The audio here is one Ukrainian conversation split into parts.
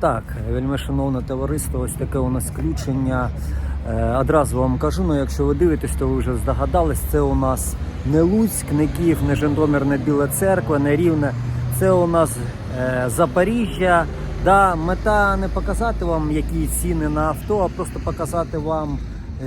Так, вельми шановне товариство, ось таке у нас включення. Е, Одразу вам кажу, ну якщо ви дивитесь, то ви вже здогадались, це у нас не Луцьк, не Київ, не Житомир, не Біла Церква, не Рівне. Це у нас е, Запоріжжя. Да, мета не показати вам, які ціни на авто, а просто показати вам,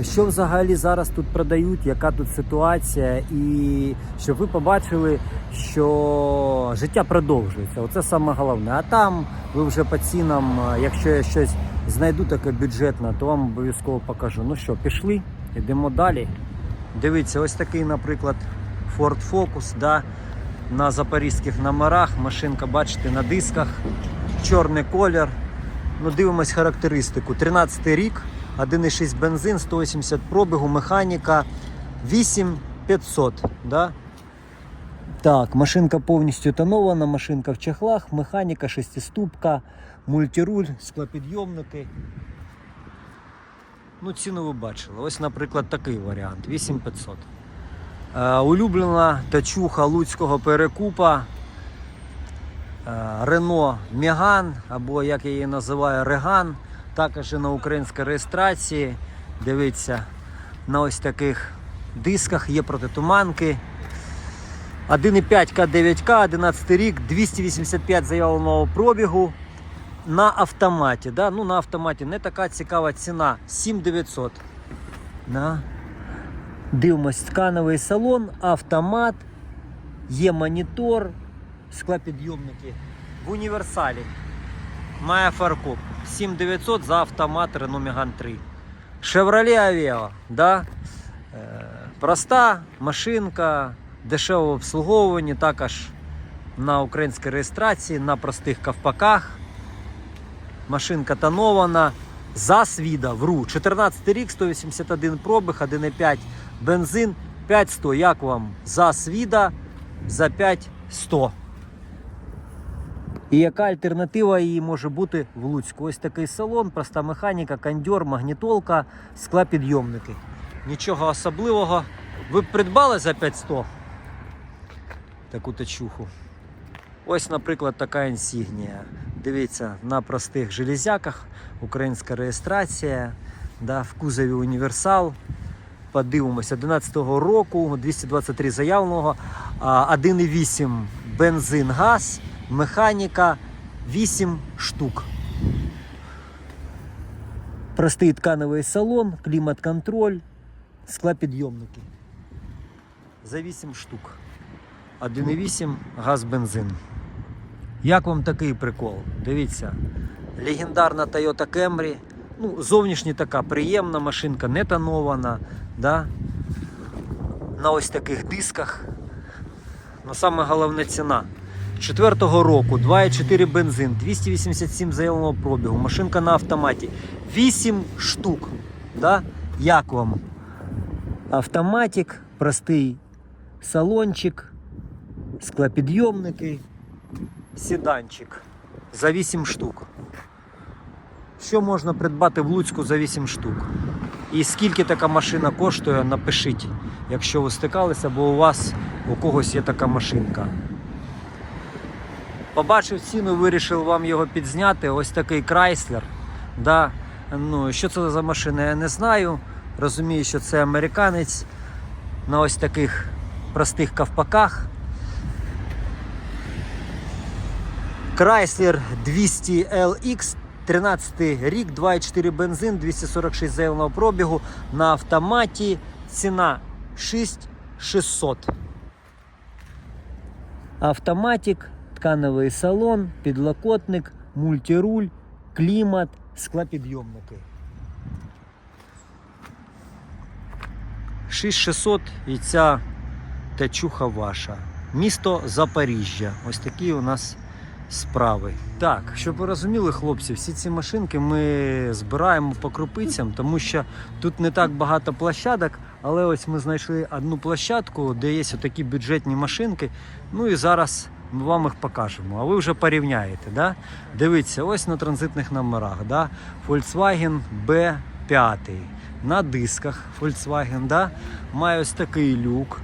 що взагалі зараз тут продають, яка тут ситуація, і щоб ви побачили, що життя продовжується. Оце саме головне. А там ви вже по цінам, е, якщо я щось знайду таке бюджетне, то вам обов'язково покажу. Ну що, пішли, йдемо далі. Дивіться, ось такий, наприклад, Ford Focus, да, на запорізьких номерах. Машинка, бачите, на дисках, чорний колір. Ну, дивимось характеристику. 13 рік, 1,6 бензин, 180 пробігу, механіка 8500. Да? Так, машинка повністю тонована, машинка в чехлах, механіка, шестиступка, мультируль, склопідйомники. Ну, ціну ви бачили. Ось, наприклад, такий варіант 8500. Е, улюблена тачуха луцького перекупа Рено Меган, або як я її називаю Реган. Також і на українській реєстрації. Дивіться, на ось таких дисках є протитуманки. 1,5 К9К, 11 рік, 285 заявленого пробігу на автоматі. Да? Ну, на автоматі не така цікава ціна 7900. Да. Дивимось ткановий салон, автомат, є монітор, склопідйомники в універсалі. Має фаркоп 7900 за автомат Renault Megane 3. Chevrolet Aveo, да? Е, проста машинка, дешеве обслуговування, також на українській реєстрації, на простих ковпаках. Машинка тонована. За свіда, вру. 14 рік, 181 пробіг, 1,5 бензин, 5100. Як вам? За свіда за 5100. І яка альтернатива її може бути в Луцьку? Ось такий салон, проста механіка, кондьор, магнітолка, склопідйомники. Нічого особливого. Ви б придбали за 500 таку тачуху. Ось, наприклад, така інсігнія. Дивіться, на простих железяках, українська реєстрація, да, в кузові універсал. Подивимось, 11-го року, 223 заявленого, а, 1,8 бензин, газ, механіка 8 штук. Простий ткановий салон, клімат-контроль, склопідйомники. За 8 штук. 1,8 газ бензин. Як вам такий прикол? Дивіться, легендарна Toyota Camry. Ну, зовнішні така приємна машинка, не тонована. Да? На ось таких дисках. Ну, саме головне ціна. 4-го року 2,4 бензин, 287 заявленого пробігу, машинка на автоматі. 8 штук. Да? Як вам? Автоматик, простий салончик, склопідйомники, седанчик за 8 штук. Що можна придбати в Луцьку за 8 штук? І скільки така машина коштує, напишіть, якщо ви стикалися, бо у вас у когось є така машинка. Побачив ціну, вирішив вам його підзняти. Ось такий Chrysler. Да. Ну, що це за машина, я не знаю. Розумію, що це американець на ось таких простих ковпаках. Chrysler 200 LX, 13 рік, 2,4 бензин, 246 заявленого пробігу на автоматі. Ціна 6600. Автоматик, ткановий салон, підлокотник, мультируль, клімат, склопідйомники. 6600 і ця тачуха ваша. Місто Запоріжжя. Ось такі у нас справи. Так, щоб ви розуміли, хлопці, всі ці машинки ми збираємо по крупицям, тому що тут не так багато площадок, але ось ми знайшли одну площадку, де є такі бюджетні машинки. Ну і зараз ми вам їх покажемо. А ви вже порівняєте. Да? Дивіться, ось на транзитних номерах. Да? Volkswagen B5 на дисках Volkswagen. Да? Має ось такий люк.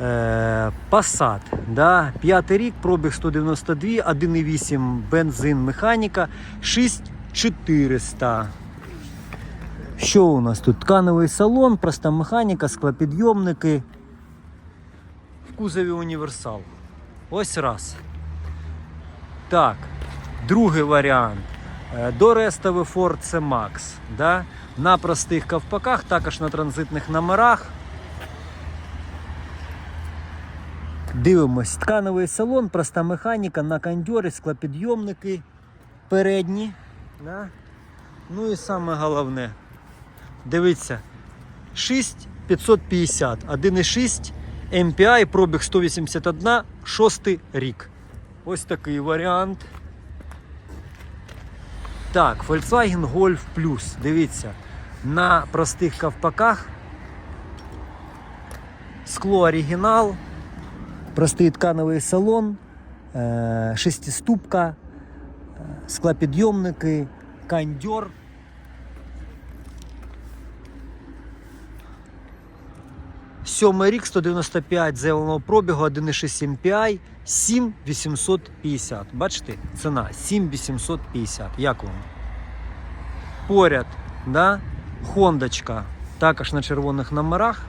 Е, Passat, да? п'ятий рік, пробіг 192, 1,8 бензин механіка, 6400. Що у нас тут? Ткановий салон, проста механіка, склопідйомники. В кузові універсал. Ось раз. Так, другий варіант. Е, Дорестовий Ford C-Max. Да? На простих ковпаках, також на транзитних номерах. Дивимось, ткановий салон, проста механіка, на кондьорі, склопідйомники передні. Да? Ну і саме головне. Дивіться, 6550, 1,6 MPI, пробіг 181, 6 рік. Ось такий варіант. Так, Volkswagen Golf Plus. Дивіться, на простих ковпаках. Скло оригінал, простий ткановий салон, е, шестиступка, е, склопідйомники, кондьор. Сьомий рік, 195 заявленого пробігу, 1,6 MPI, 7850. Бачите, ціна 7850. Як вам? Поряд, да? Хондочка, також на червоних номерах.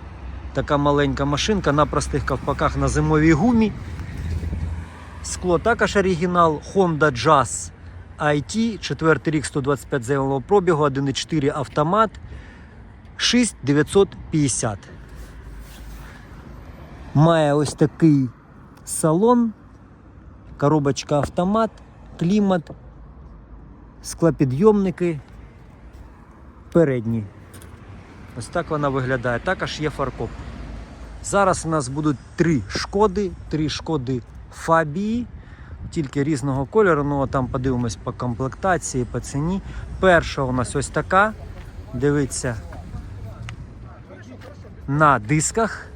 Така маленька машинка на простих ковпаках на зимовій гумі. Скло також оригінал. Honda Jazz IT, 4 рік 125 заявленого пробігу, 1,4 автомат, 6950. Має ось такий салон, коробочка автомат, клімат, склопідйомники передні. Ось так вона виглядає. Також є фаркоп. Зараз у нас будуть три шкоди, три шкоди Фабії, тільки різного кольору. Ну а там подивимось по комплектації, по ціні. Перша у нас ось така. Дивіться на дисках.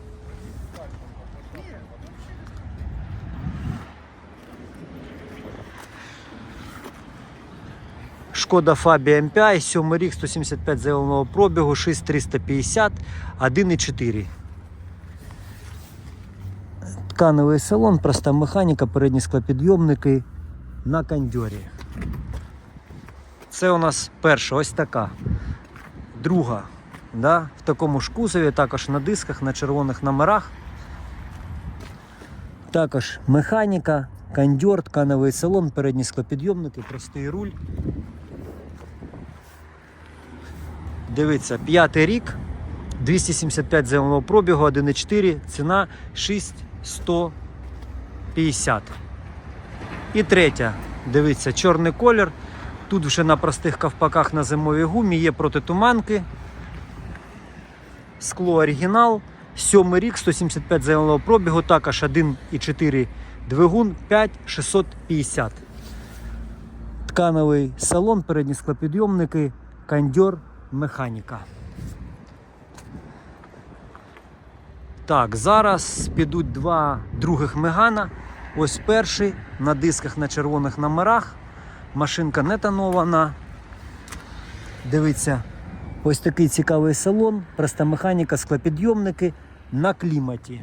Шкода Фабія MPI, 7 рік, 175 заявленого пробігу, 6350, 1,4. Ткановий салон, проста механіка, передні склопідйомники на кондьорі. Це у нас перша, ось така. Друга. Да? В такому ж кузові, також на дисках, на червоних номерах. Також механіка, кондьор, ткановий салон, передні склопідйомники, простий руль. Дивіться, п'ятий рік, 275 заявленого пробігу, 1,4, ціна 6150. І третя, дивіться, чорний колір. Тут вже на простих ковпаках на зимовій гумі є протитуманки. Скло оригінал. Сьомий рік, 175 заявленого пробігу, також 1,4 двигун 5650. Ткановий салон, передні склопідйомники, кондьор, механіка. Так, зараз підуть два других мегана. Ось перший на дисках на червоних номерах. Машинка не тонована. Дивіться, ось такий цікавий салон, проста механіка, склопідйомники на кліматі.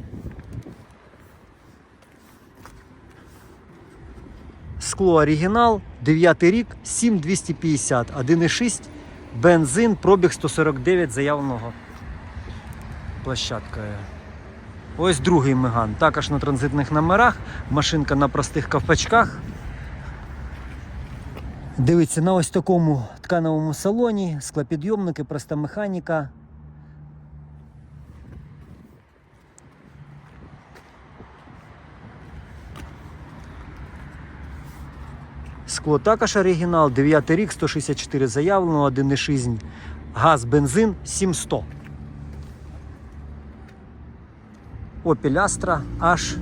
Скло оригінал, 9 рік, 7250, 1,6, бензин, пробіг 149 заявленого площадка. Ось другий меган. Також на транзитних номерах, машинка на простих ковпачках. Дивіться, на ось такому ткановому салоні, склопідйомники, проста механіка. Скло також оригінал, 9 рік, 164 заявлено, 1,6 газ, бензин 700. Opel Astra H.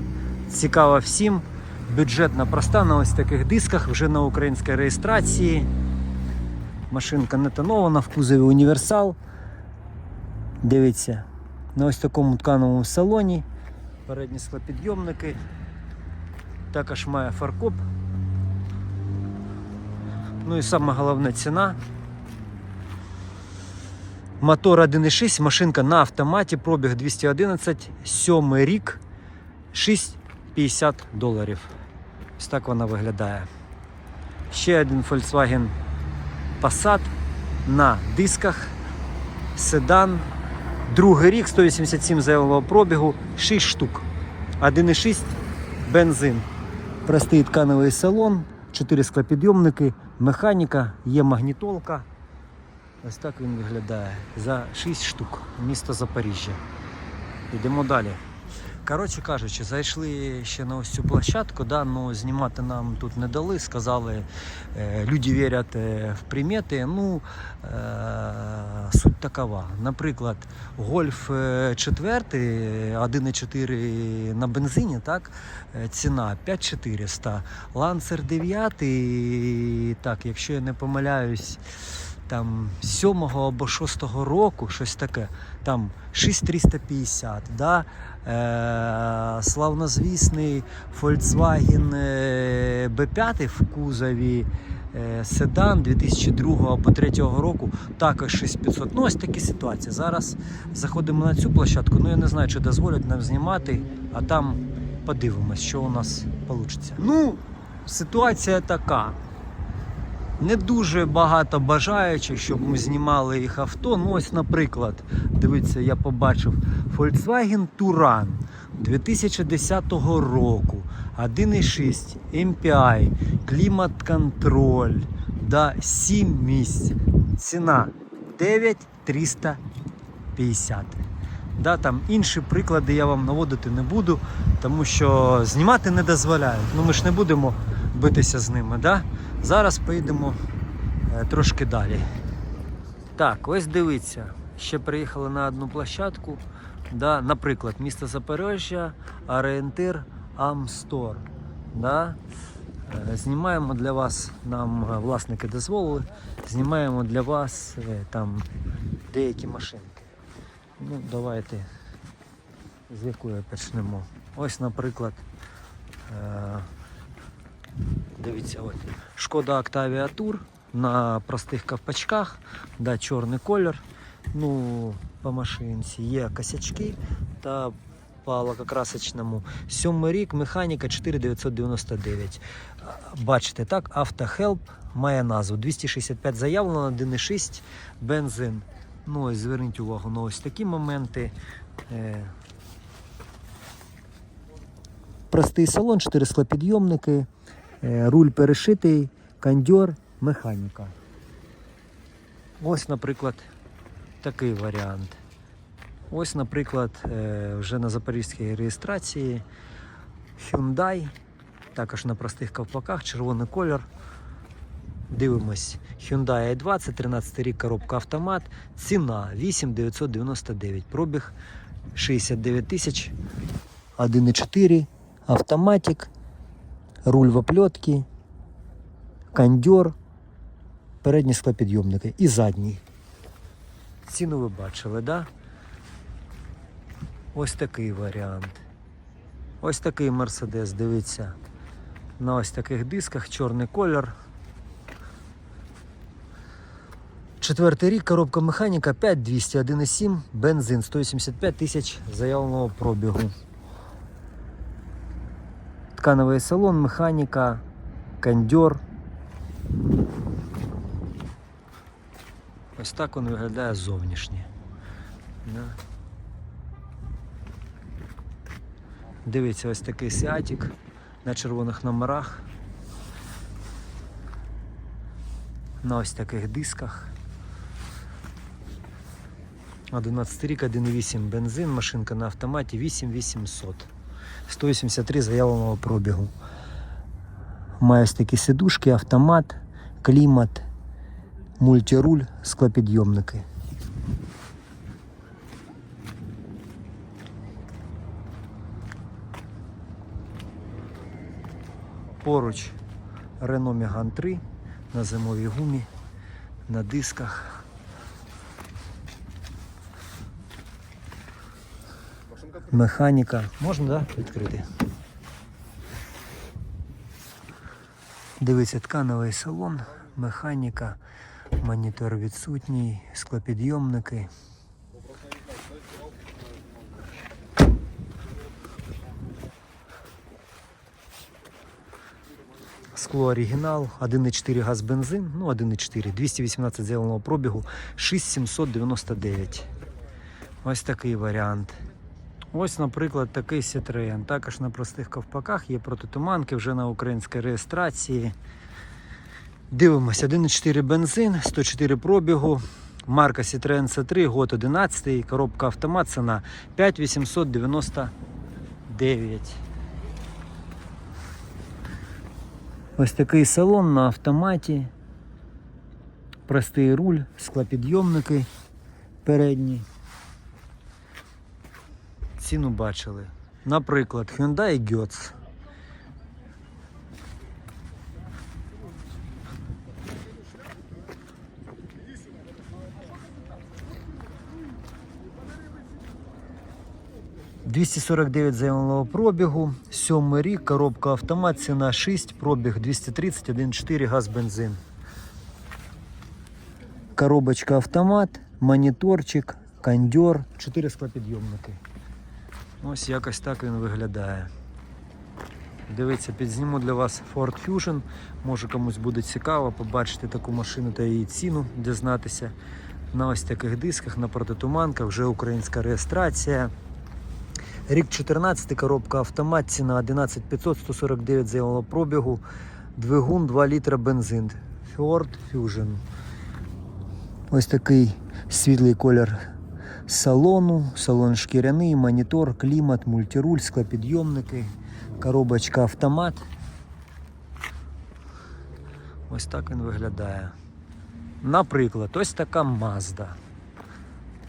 Цікава всім. Бюджетна проста на ось таких дисках, вже на українській реєстрації. Машинка не тонована, в кузові універсал. Дивіться, на ось такому ткановому салоні. Передні склопідйомники. Також має фаркоп. Ну і саме головне ціна. Мотор 1.6, машинка на автоматі, пробіг 211, 7 рік, 6,50 доларів. Ось так вона виглядає. Ще один Volkswagen Passat на дисках. Седан. Другий рік, 187 заявленого пробігу, 6 штук. 1,6 бензин. Простий тканевий салон, 4 склопідйомники, механіка, є магнітолка. Ось так він виглядає. За 6 штук. Місто Запоріжжя. Йдемо далі. Коротше кажучи, зайшли ще на ось цю площадку, да, ну, знімати нам тут не дали. Сказали, е, люди вірять е, в примети. Ну, е, суть такова. Наприклад, Гольф е, 4, 1,4 на бензині, так, ціна 5400. Лансер 9, так, якщо я не помиляюсь, там 7 або 6 року, щось таке, там 6350, да? Е, славнозвісний Volkswagen е, B5 в кузові, е, седан 2002 або 2003 року, також 6500. Ну, ось такі ситуації. Зараз заходимо на цю площадку, ну я не знаю, чи дозволять нам знімати, а там подивимось, що у нас вийде. Ну, ситуація така. Не дуже багато бажаючих, щоб ми знімали їх авто. Ну, ось, наприклад, дивіться, я побачив Volkswagen Touran 2010 року, 1,6 MPI, клімат-контроль, да, 7 місць. Ціна 9350. Да, там інші приклади я вам наводити не буду, тому що знімати не дозволяють. Ну ми ж не будемо битися з ними. Да? Зараз поїдемо е, трошки далі. Так, ось дивіться. Ще приїхали на одну площадку. Да, наприклад, місто Запоріжжя, орієнтир Амстор. Да? Е, Знімаємо для вас, нам е, власники дозволили, знімаємо для вас там деякі машинки. Ну, давайте з якої почнемо. Ось, наприклад, дивіться, от Шкода Octavia Tour на простих ковпачках, да, чорний колір. Ну, по машинці є косячки та по лакокрасочному. Сьомий рік, механіка 4999. Бачите, так, автохелп має назву 265 заявлено, 1,6 бензин. Ну, ось зверніть увагу на ось такі моменти. Е, Простий салон, 4 склопідйомники, руль перешитий, кондьор, механіка. Ось, наприклад, такий варіант. Ось, наприклад, е, вже на запорізькій реєстрації Hyundai, також на простих ковпаках, червоний колір. Дивимось. Hyundai i20, 13 рік, коробка автомат. Ціна 8999. Пробіг 69 тисяч. 1,4. Автоматик. Руль в оплетки. Кондьор. Передні склопідйомники і задній. Ціну ви бачили, да? Ось такий варіант. Ось такий Мерседес, дивіться. На ось таких дисках, чорний колір. Четвертий рік, коробка механіка 5200, 1,7, бензин 185 тисяч заявленого пробігу. Ткановий салон, механіка, кондьор. Ось так він виглядає зовнішнє. Да. Дивіться, ось такий сіатік на червоних номерах. На ось таких дисках. 11 рік, 1,8 бензин, машинка на автоматі 8800. 183 заявленого пробігу. Має ось такі сидушки, автомат, клімат, мультируль, склопідйомники. Поруч Renault Megane 3 на зимовій гумі, на дисках. Механіка. Можна, так? Да? Відкрити. Дивиться ткановий салон, механіка, монітор відсутній, склопідйомники. Скло оригінал, 1,4 газ бензин, ну 1,4, 218 зеленого пробігу, 6799. Ось такий варіант. Ось, наприклад, такий Citroen. Також на простих ковпаках є протитуманки вже на українській реєстрації. Дивимось, 1,4 бензин, 104 пробігу. Марка Citroen C3, год 11, коробка автомат, ціна 5899. Ось такий салон на автоматі. Простий руль, склопідйомники передні. Ціну бачили. Наприклад, Hyundai Getz. «249 заявленого пробігу, сьомий рік, коробка автомат, ціна 6, пробіг 230, 1,4 газ бензин. Коробочка автомат, моніторчик, кондьор, 4 склопідйомники. Ось якось так він виглядає. Дивіться, підзніму для вас Ford Fusion. Може комусь буде цікаво побачити таку машину та її ціну, дізнатися. На ось таких дисках, на протитуманках, вже українська реєстрація. Рік 14, коробка автомат, ціна 11500, 149 заявленого пробігу, двигун 2 літра бензин. Ford Fusion. Ось такий світлий колір салону, салон шкіряний, монітор, клімат, мультируль, склопідйомники, коробочка автомат. Ось так він виглядає. Наприклад, ось така Mazda.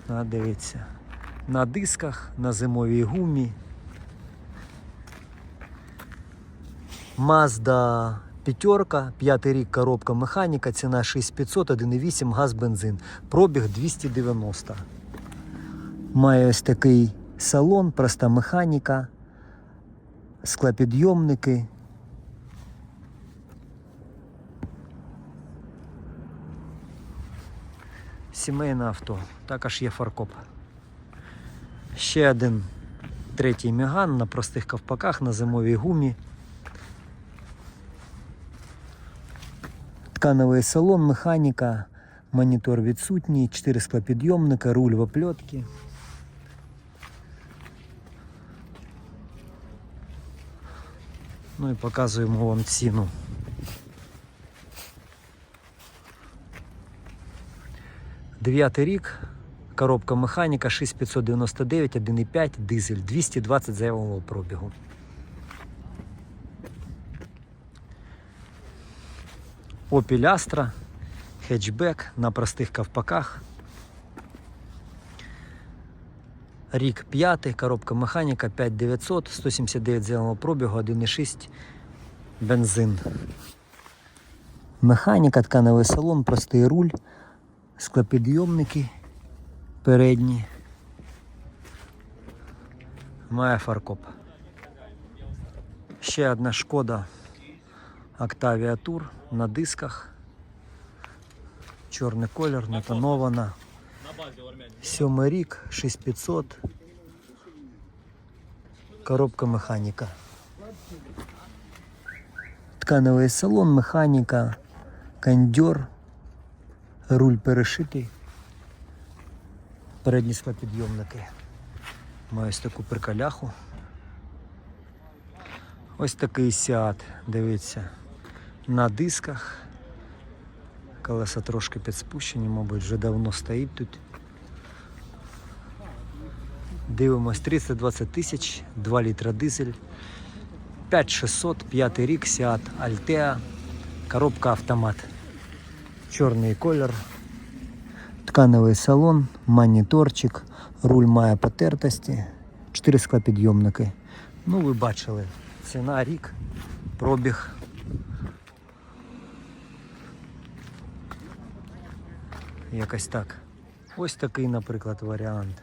А, дивіться. На дисках, на зимовій гумі. Mazda п'ятерка, п'ятий рік коробка механіка, ціна 6500, 1,8 газ бензин. Пробіг 290. Має ось такий салон, проста механіка, склопідйомники. Сімейне авто. Також є фаркоп. Ще один третій міган на простих ковпаках, на зимовій гумі. Ткановий салон, механіка, монітор відсутній, 4 склопідйомника, руль в опльотки. Ну і показуємо вам ціну. Дев'ятий рік, коробка механіка 6599, 1,5, дизель, 220 заявленого пробігу. Opel Astra, хетчбек на простих ковпаках. Рік 5, коробка механіка 5900, 179 зеленого пробігу, 1,6 бензин. Механіка, тканевий салон, простий руль, склопідйомники передні. Має фаркоп. Ще одна шкода Octavia Tour на дисках. Чорний колір, натонована. Сьомий рік, 6500. Коробка механіка. Тканевий салон, механіка, кондьор, руль перешитий. Передні склопідйомники. Маю ось таку приколяху. Ось такий сіат, дивіться, на дисках. Колеса трошки підспущені, мабуть, вже давно стоїть тут. Дивимось 320 тисяч, 2 літра дизель, 5600, 5 рік, Seat Altea, коробка автомат. Чорний колір, тканевий салон, моніторчик, руль має потертості, 4 склопідйомники. Ну, ви бачили, ціна рік, пробіг. Якось так. Ось такий, наприклад, варіант.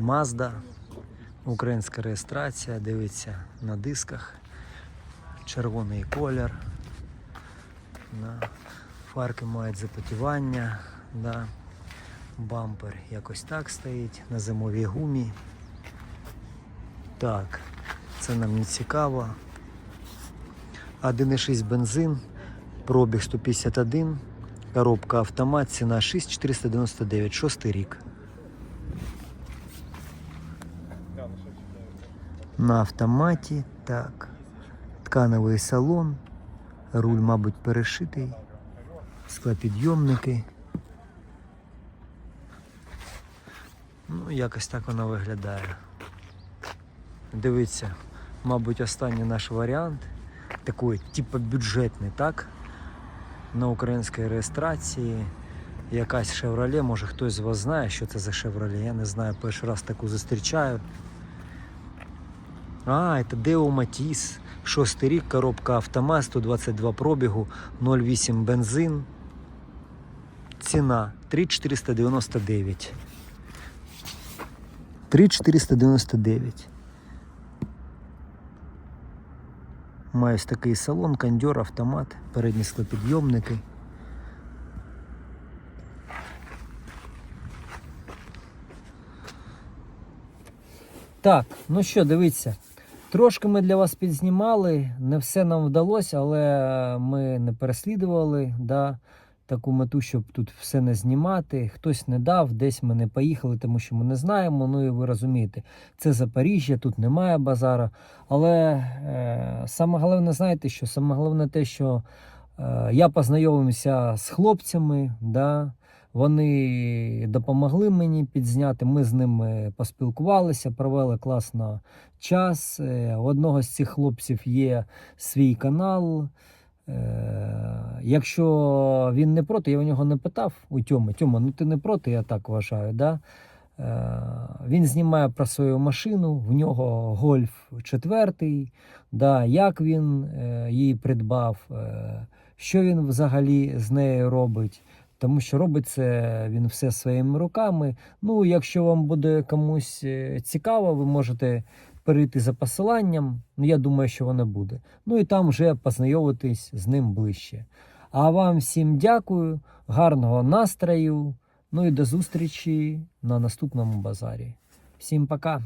Mazda, українська реєстрація, дивиться на дисках, червоний колір, да. фарки мають запотівання, да. бампер якось так стоїть, на зимовій гумі. Так, це нам не цікаво. 1,6 бензин, пробіг 151, коробка автомат, ціна 6499, шостий рік. На автоматі, так. Тканевий салон, руль, мабуть, перешитий, склопідйомники. Ну, якось так вона виглядає. Дивіться, мабуть, останній наш варіант. Такий, типу бюджетний, так? На українській реєстрації. Якась Chevrolet, може хтось з вас знає, що це за Chevrolet, я не знаю, перший раз таку зустрічаю. А, це Deo Matiz, шостий рік, коробка автомат, 122 пробігу, 0,8 бензин. Ціна 3499. 3499. Має ось такий салон, кондьор, автомат, передні склопідйомники. Так, ну що, дивіться. Трошки ми для вас підзнімали, не все нам вдалося, але ми не переслідували да, таку мету, щоб тут все не знімати. Хтось не дав, десь ми не поїхали, тому що ми не знаємо. Ну і ви розумієте, це Запоріжжя, тут немає базара. Але е, саме головне, знаєте що? Саме головне те, що е, я познайомився з хлопцями. Да, вони допомогли мені підзняти. Ми з ними поспілкувалися, провели класно час. Е, У одного з цих хлопців є свій канал. Е, Якщо він не проти, я у нього не питав у Тьоми. Тьома, ну ти не проти, я так вважаю. Да? Е, Він знімає про свою машину, в нього гольф четвертий, да, як він її придбав, що він взагалі з нею робить. Тому що робить це він все своїми руками. Ну, якщо вам буде комусь е, цікаво, ви можете перейти за посиланням. Ну, я думаю, що воно буде. Ну і там вже познайомитись з ним ближче. А вам всім дякую, гарного настрою. Ну і до зустрічі на наступному базарі. Всім пока!